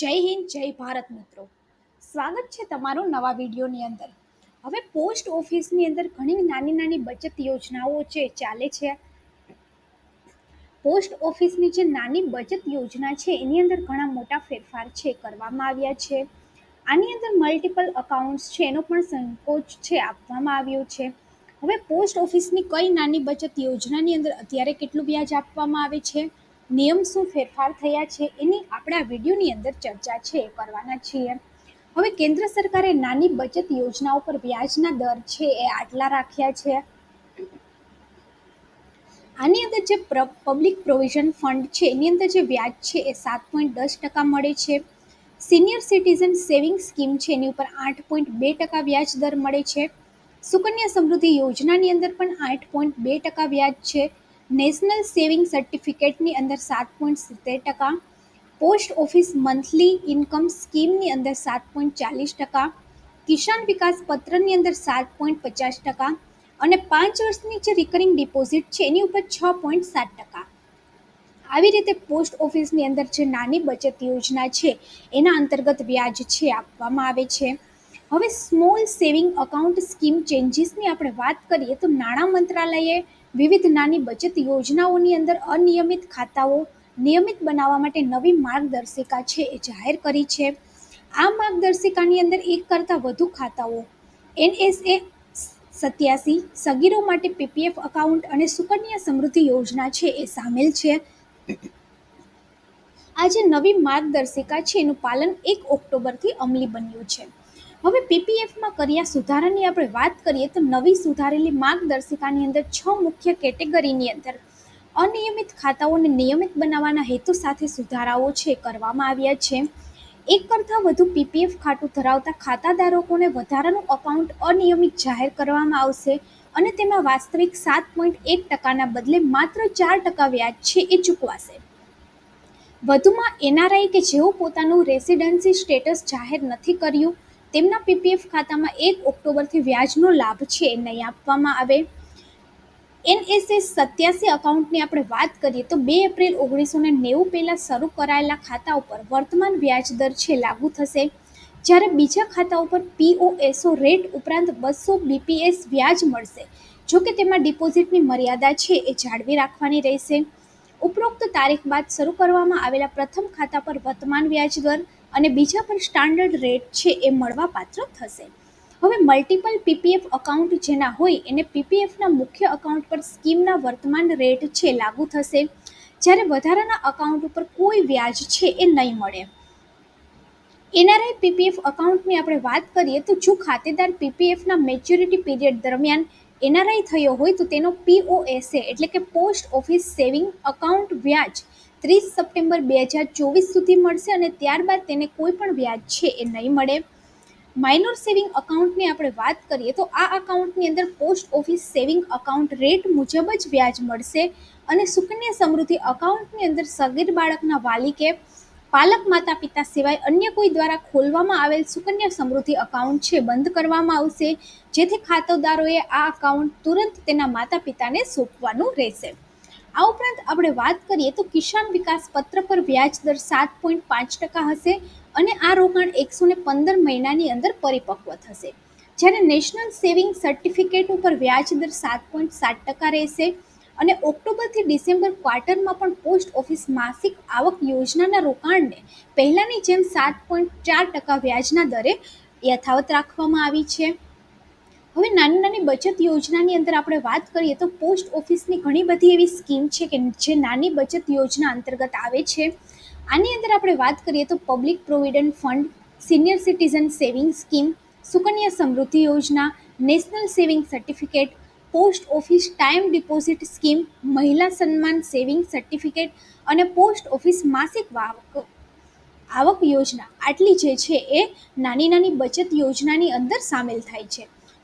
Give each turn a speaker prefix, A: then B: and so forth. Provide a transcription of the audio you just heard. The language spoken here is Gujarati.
A: જય હિન્દ, જય ભારત મિત્રો. સ્વાગત છે તમારું નવા વિડીયોની અંદર. હવે પોસ્ટ ઓફિસની અંદર ઘણી નાની નાની બચત યોજનાઓ છે ચાલે છે. પોસ્ટ ઓફિસની જે નાની બચત યોજના છે, એની અંદર ઘણા મોટા ફેરફાર છે, કરવામાં આવ્યા છે. આની અંદર મલ્ટિપલ અકાઉન્ટ્સ છે, એનો પણ સંકોચ છે, આપવામાં આવ્યો છે. હવે પોસ્ટ ઓફિસની કઈ નાની બચત યોજનાની અંદર અત્યારે કેટલું વ્યાજ આપવામાં આવે છે? નિયમ શું ફેરફાર થયા છે એની આપણા વિડીયોની અંદર ચર્ચા છે કરવાના છીએ. હવે કેન્દ્ર સરકારે નાની બચત યોજનાઓ પર વ્યાજના દર છે એ આટલા રાખ્યા છે. આની અંદર જે પબ્લિક પ્રોવિઝન ફંડ છે, એની અંદર જે વ્યાજ છે એ સાત પોઈન્ટ દસ ટકા મળે છે. સિનિયર સિટીઝન સેવિંગ સ્કીમ છે, એની ઉપર આઠ પોઈન્ટ બે ટકા વ્યાજ દર મળે છે. સુકન્યા સમૃદ્ધિ યોજનાની અંદર પણ આઠ પોઈન્ટ બે ટકા વ્યાજ છે. નેશનલ સેવિંગ સર્ટિફિકેટની અંદર સાત પોઈન્ટ સિત્તેર ટકા, પોસ્ટ ઓફિસ મંથલી ઇન્કમ સ્કીમની અંદર સાત પોઈન્ટ ચાલીસ ટકા, કિસાન વિકાસ પત્રની અંદર સાત પોઈન્ટ પચાસ ટકા અને પાંચ વર્ષની જે રિકરિંગ ડિપોઝિટ છે એની ઉપર છ પોઈન્ટ સાત ટકા. આવી રીતે પોસ્ટ ઓફિસની અંદર જે નાની બચત યોજના છે, એના અંતર્ગત વ્યાજ છે આપવામાં આવે છે. હવે સ્મોલ સેવિંગ અકાઉન્ટ સ્કીમ ચેન્જીસની આપણે વાત કરીએ તો નાણાં મંત્રાલયે વિવિધ નાની બચત યોજનાઓની અંદર અનિયમિત ખાતાઓ નિયમિત બનાવવા માટે નવી માર્ગદર્શિકા છે એ જાહેર કરી છે. આ માર્ગદર્શિકાની અંદર એક કરતાં વધુ ખાતાઓ, એનએસએ સત્યાસી, સગીરો માટે પીપીએફ અકાઉન્ટ અને સુકન્યા સમૃદ્ધિ યોજના છે એ સામેલ છે. આ જે નવી માર્ગદર્શિકા છે એનું પાલન એક ઓક્ટોબરથી અમલી બન્યું છે. હવે પીપીએફમાં કર્યા સુધારાની આપણે વાત કરીએ તો નવી સુધારેલી માર્ગદર્શિકાની અંદર છ મુખ્ય કેટેગરીની અંદર અનિયમિત ખાતાઓને નિયમિત બનાવવાના હેતુ સાથે સુધારાઓ છે, કરવામાં આવ્યા છે. એક કરતાં વધુ પીપીએફ ખાતું ધરાવતા ખાતાધારકોને વધારાનું અકાઉન્ટ અનિયમિત જાહેર કરવામાં આવશે અને તેમાં વાસ્તવિક સાત પોઈન્ટ એક ટકાના બદલે માત્ર ચાર ટકા વ્યાજ છે એ ચૂકવાશે. વધુમાં એનઆરઆઈ કે જેઓ પોતાનું રેસિડન્સી સ્ટેટસ જાહેર નથી કર્યું તેમના પીપીએફ ખાતામાં એક ઓક્ટોબરથી વ્યાજનો લાભ છે એ નહીં આપવામાં આવે. એનએસએસ સત્યાસી અકાઉન્ટની આપણે વાત કરીએ તો બે એપ્રિલ ઓગણીસો ને નેવું પહેલાં શરૂ કરાયેલા ખાતા ઉપર વર્તમાન વ્યાજ દર છે, લાગુ થશે. જ્યારે બીજા ખાતા ઉપર પીઓએસઓ રેટ ઉપરાંત બસો બીપીએસ વ્યાજ મળશે. જો કે તેમાં ડિપોઝિટની મર્યાદા છે એ જાળવી રાખવાની રહેશે. ઉપરોક્ત તારીખ બાદ શરૂ કરવામાં આવેલા પ્રથમ ખાતા પર વર્તમાન વ્યાજ દર અને બીજા પર સ્ટાન્ડર્ડ રેટ છે એ મળવાપાત્ર થશે. હવે મલ્ટિપલ પીપીએફ અકાઉન્ટ જેના હોય એને પીપીએફના મુખ્ય અકાઉન્ટ પર સ્કીમના વર્તમાન રેટ છે લાગુ થશે. જ્યારે વધારાના અકાઉન્ટ ઉપર કોઈ વ્યાજ છે એ નહીં મળે. એનઆરઆઈ પીપીએફ અકાઉન્ટની આપણે વાત કરીએ તો જો ખાતેદાર પીપીએફના મેચ્યોરિટી પીરિયડ દરમિયાન એનઆરઆઈ થયો હોય તો તેનો પીઓએસએ એટલે કે પોસ્ટ ઓફિસ સેવિંગ અકાઉન્ટ વ્યાજ ત્રીસ સપ્ટેમ્બર બે હજાર ચોવીસ સુધી મળશે અને ત્યારબાદ તેને કોઈ પણ વ્યાજ છે એ નહીં મળે. માઇનોર સેવિંગ અકાઉન્ટની આપણે વાત કરીએ તો આ અકાઉન્ટની અંદર post office saving account rate મુજબ જ વ્યાજ મળશે અને સુકન્યા સમૃદ્ધિ અકાઉન્ટની અંદર સગીર બાળકના વાલી કે પાલક માતા પિતા સિવાય અન્ય કોઈ દ્વારા ખોલવામાં આવેલ સુકન્યા સમૃદ્ધિ અકાઉન્ટ છે બંધ કરવામાં આવશે, જેથી ખાતેદારોએ આ અકાઉન્ટ તુરંત તેના માતા પિતાને સોંપવાનું રહેશે. આ ઉપરાંત આપણે વાત કરીએ તો કિસાન વિકાસ પત્ર પર વ્યાજ દર સાત પોઈન્ટ પાંચ ટકા હશે અને આ રોકાણ એકસો ને પંદર મહિનાની અંદર પરિપક્વ થશે. જ્યારે નેશનલ સેવિંગ સર્ટિફિકેટ ઉપર વ્યાજ દર સાત પોઈન્ટ સાત ટકા રહેશે અને ઓક્ટોબરથી ડિસેમ્બર ક્વાર્ટરમાં પણ પોસ્ટ ઓફિસ માસિક આવક યોજનાના રોકાણને પહેલાંની જેમ સાત પોઈન્ટ ચાર ટકા વ્યાજના દરે યથાવત રાખવામાં આવી છે. હવે નાની નાની બચત યોજનાની અંદર આપણે વાત કરીએ તો પોસ્ટ ઓફિસની ઘણી બધી એવી સ્કીમ છે કે જે નાની બચત યોજના અંતર્ગત આવે છે. આની અંદર આપણે વાત કરીએ તો public provident fund, senior citizen saving scheme, Sukanya Samriddhi Yojana, national saving certificate, post office time deposit scheme, Mahila Samman saving certificate અને પોસ્ટ ઓફિસ માસિક વાહક, આવક યોજના. આટલી જે છે એ નાની નાની બચત યોજનાની અંદર સામેલ થાય છે.